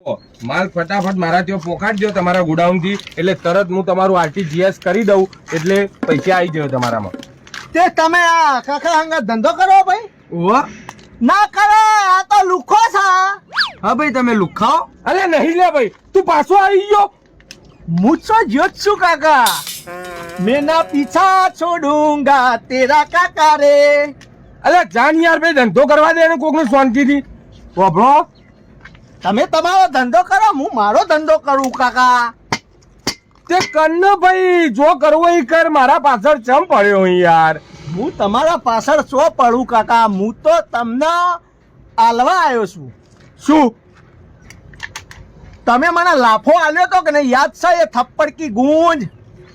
માલ ફટાફટ મારા ત્યાં પોકાડજો તમારા ગોડાઉનથી. એટલે તરત હું તમારું આરટીજીએસ કરી દઉં એટલે પૈસા આવી જાય તમારામાં. તે તમે આ કાકા હંગા ધંધો કરો ભાઈ. ઓવા ના કરે આ તો લુખો છે. હા ભાઈ તમે લુખાઓ? અરે નહીં લે ભાઈ તું પાછો આવી ગયો. મૂછો જ્યોત છું કાકા. મેં ના પીછા છોડુંગા તેરા કાકા રે અરે જાન યાર ભાઈ ધંધો કરવા દે ને કોકનું શાંતિથી. વાપરો તમે તમારો ધંધો કરો હું મારો ધંધો કરું કાકા. તે કન્ન ભાઈ જો કરવો એ કર મારા પાછળ ચમ પડ્યો યાર? હું તમારા પાછળ શો પડું કાકા? હું તો તમને આલવા આવ્યો છું. શું? તમે મને લાફો આલ્યો તો કે નહીં? યાદ છે એ થપ્પડ કી ગુંજ?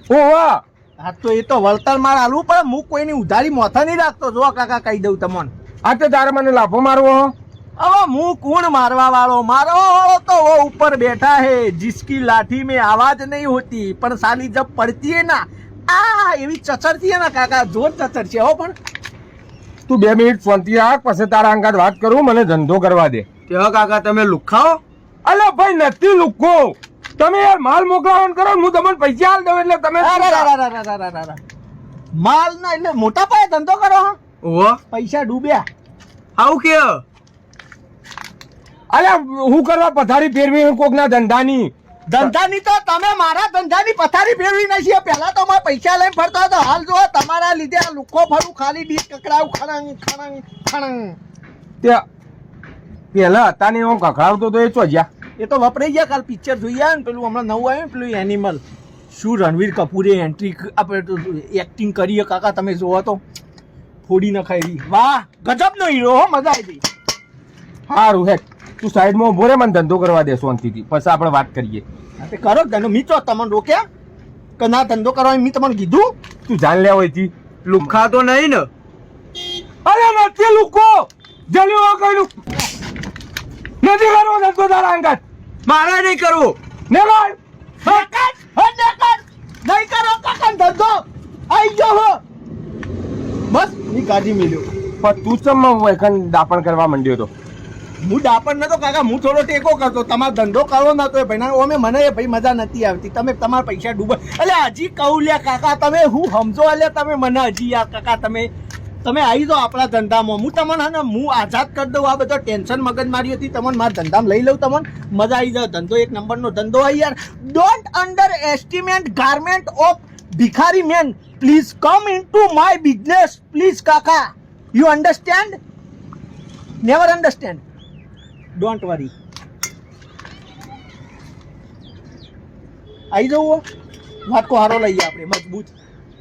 ઓ વાહ. હા તો એ તો વળતર માર આલવું પડે. હું કોઈની ઉધારી મોથા નહીં રાખતો. જો કાકા કહી દઉં તમને. આ તો તારે મને લાફો મારવો હો? હવે હું કોણ મારવા વાળો મારવા વાળો તો वो ऊपर बैठा है जिसकी लाठी में आवाज नहीं होती पर साली जब पड़ती है ना आ એવી ચચરતી है ना કાકા જોર ચચર છે હો પણ તું બે મિનિટ શાંતિ રાખ પછી તારા અંગાત વાત કરું મને ધંધો કરવા દે કેવા કાકા તમે લુખાઓ અલે ભાઈ નથી લુકો તમે યાર માલ મોકલાવવાનું કરો ને હું તમને પૈસા આલ દઉં એટલે તમે અરે, અરે, અરે, અરે, અરે, અરે, અરે. માલ ના એટલે મોટા પાયે ધંધો કરો હો. ઓવા પૈસા ડૂબ્યા આવું કે અલે હું કરવા પથારી ફેરવી કોકના ધંધાની. ધંધાની તો તમે મારા ધંધાની પથારી ફેરવી નથી પહેલા તો મારા પૈસા લઈને ફરતો હતો. હાલ જો તમારા લીધે આ લુખો ફરું ખાલી ડીશ કકડાવું ખણંગ ખણંગ ખણંગ. તે પેલા હતા ને હું કકડાવતો તો એ ચોજ્યા એ તો વપરાઈ ગયા કાલ પિક્ચર જોઈ આવ્યા ને પેલું હમણાં નવું આવ્યું ને પેલું એનિમલ શું રણવીર કપૂરે એન્ટ્રી આપણે એક્ટિંગ કરીએ કાકા તમે જોવો તો. ફોડી નખાઈ વાહ ગજબનો હીરો હો મજા આવી ગઈ. સારું હેઠ તું સાઈડમાં ઊભો રે મને ધંધો કરવા દે શાંતિથી. પછી આપણે વાત કરીએ. તે કરો ધંધો મિત્રો તમને રોક્યા? કે ના ધંધો કરવા મેં તમને કીધું? તું જાણ લે હોયથી લુખા તો નહીં ને. અરે નથી લુકો જલ્દી ઓ કઈનું નથી કરવો ધંધો તારા અંગત. મારા નહીં કરવો. ને ભાઈ. નહીં કરો કાકા ધંધો. ગયો હો. બસની કાઢી મેલ્યો. પણ તું ચમ વેકન દાપણ કરવા માંડ્યો તો? હું દાપણ નતો, કાકા, હું થોડો ટેકો કરતો. તમારો ધંધો કરવો નતો, એ ભાઈ. ઓમે મને ભાઈ મજા નથી આવતી. તમે તમારા પૈસા ડૂબો. એટલે હજી કહું લ્યા, કાકા, તમે હું સમજો એટલે તમે મને હજી યાર કાકા, તમે તમે આવી જાઓ આપણા ધંધામાં. હું તમને ને, હું આઝાદ કરી દઉં. આ બધો ટેન્શન મગજ મારી હતી. તમને મારા ધંધામાં લઈ લઉં તમને. મજા આવી જાવ ધંધો એક નંબરનો ધંધો આવી યાર. Don't underestimate garment of ભિખારી man please come in to my business please કાકા. You understand never understand don't worry આવી જવું વાટકો હારો લઈએ આપણે મજબૂત.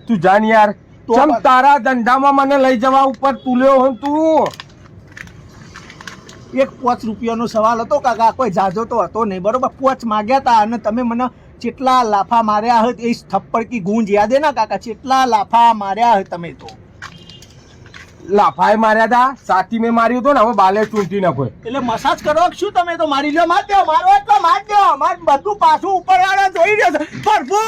તું જાણ યાર તો ચમ તારા ધંધામાં મને લઈ જવા ઉપર તુલ્યો હું તું. એક પોચ રૂપિયાનો સવાલ હતો કાકા કોઈ જાજો તો હતો નહીં બરોબર? પોચ માગ્યા હતા અને તમે મને જેટલા લાફા માર્યા હત એ થપ્પડ કી ગુંજ યાદ હે ના કાકા? જેટલા લાફા માર્યા હત તમે તો? લાફાએ માર્યા હતા સાથી મેં માર્યું હતું ને હવે બાલે ચૂંટી નાખો એટલે મસાજ કરો શું તમે? તો મારી લો માર દો, મારો તો માર દો. માર બધું પાછું ઉપર વાળા જોઈ રહ્યો છે. પ્રભુ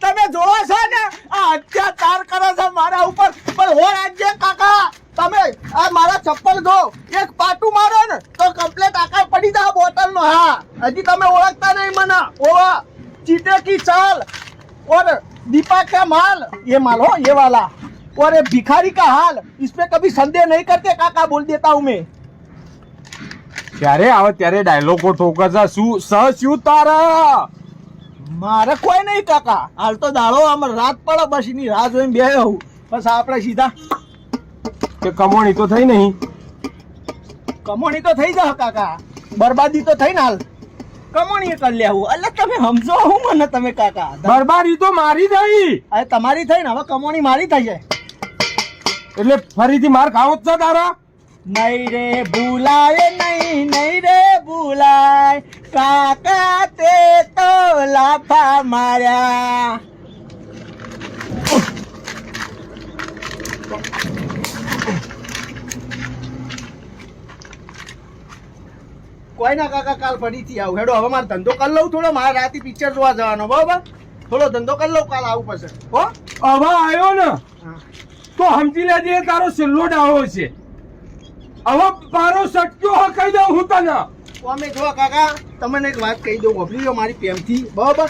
તમે જોવો છો ને, આ અત્યાચાર કરો છો મારા ઉપર. પણ હો રાજ્ય કાકા, તમે આ મારા ચપ્પલ ધો. એક પાટું મારો ને, તો કમ્પ્લેટ આકાર પડી જાય બોટલ નો હા, હજી તમે ઓળખતા નહીં મને. ઓવા ચીટે કી ચાલ. ઓર દીપા કે માલ. એ માલ હો, એ વાલા. और ये भिखारी का हाल इस पे कभी संदेह नहीं करते काका बोल देता हूँ मैं ત્યારે આવે ત્યારે ડાયલોગો ઠોકે છે શું સ શું તારા મારે કોઈ નહીં કાકા હાલ તો દાડો આમ રાત પડે બસ એની રાહ જોઈને બે હું બસ આપણે સીધા કે કમોણી તો થઈ નહીં કમોણી તો થઈ જાય કાકા બરબાદી તો થઈ ને હાલ કમોણી કરી લેવું એટલે તમે સમજો હું મને તમે કાકા બરબારી તો મારી થઈ અરે તમારી થઈ ને હવે કમોણી મારી થઈ જાય એટલે ફરીથી માર ખાવો જ છે તારા. નહીં રે ભૂલાય નહીં નહીં રે ભૂલાય. કાકા તે તો લાફા માર્યા. કોઈ ના કાકા કાલ ફરીથી આવું? હેડો હવે મારે ધંધો કરી લઉં થોડો મારે રાતે પિક્ચર જોવા જવાનો. બરોબર? થોડો ધંધો કરી લઉં કાલ આવું પડશે હો? હવે આવ્યો ને. તો સમજી લેજે એ તારો છેલ્લો ડાળો છે હવે મારો સટક્યો હા કહી દઉં હું તને અમે જો કાકા તમને એક વાત કહી દઉં વાપરી લો મારી પ્રેમથી બરાબર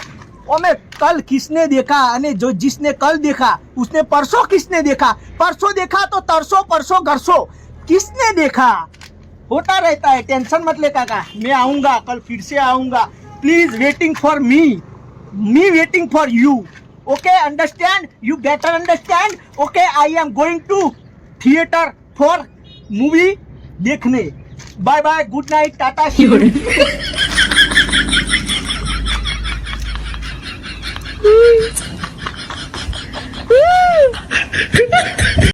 અમે કલ કિસને દેખા અને જો जिसने कल देखा उसने परसों किसने देखा परसों देखा तो तरसों परसों घरसों किसने देखा होता रहता है टेंशन मत ले काका मैं आऊंगा कल फिर से आऊंगा please waiting for me me waiting for you Okay, understand? You better understand? Okay, I am going to theater for movie dekhne. Bye bye, good night, Tata.